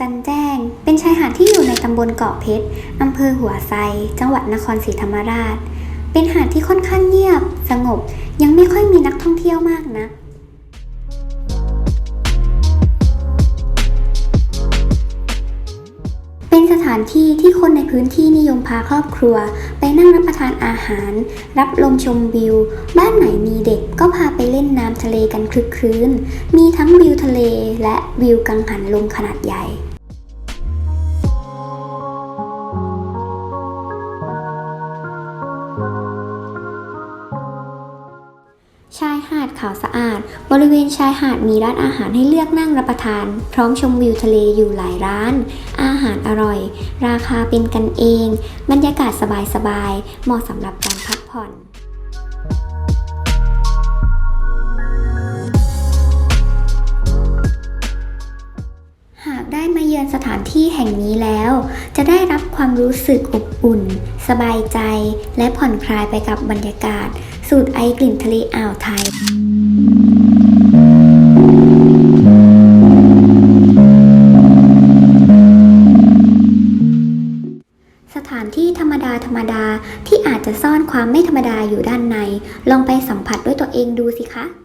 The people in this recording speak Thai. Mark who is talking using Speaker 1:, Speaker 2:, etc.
Speaker 1: จันแจ้ง เป็นชายหาดที่อยู่ในตำบลเกาะเพชรอำเภอหัวไซ จังหวัดนครศรีธรรมราช เป็นหาดที่ค่อนข้างเงียบ สงบ ยังไม่ค่อยมีนักท่องเที่ยวมากนะเป็นสถานที่ที่คนในพื้นที่นิยมพาครอบครัว ไปนั่งรับประทานอาหาร รับลมชมวิว บ้านไหนมีเด็กก็พาไปเล่นน้ำทะเลกันคลึกครื้น มีทั้งวิวทะเลและวิวกังหันลมขนาดใหญ่ ชายหาดขาวสะอาด บริเวณชายหาดมีร้านอาหารให้เลือกนั่งรับประทาน พร้อมชมวิวทะเลอยู่หลายร้าน อาหารอร่อย ราคาเป็นกันเอง บรรยากาศสบายๆ เหมาะสำหรับการพักผ่อน มาเยือนสถานที่แห่งนี้แล้ว จะได้รับความรู้สึกอบอุ่น สบายใจ และผ่อนคลายไปกับบรรยากาศ สูดไอกลิ่นทะเลอ่าวไทยสถานที่ธรรมดาธรรมดาที่อาจจะซ่อนความไม่ธรรมดาอยู่ด้านใน ลองไปสัมผัสด้วยตัวเองดูสิคะ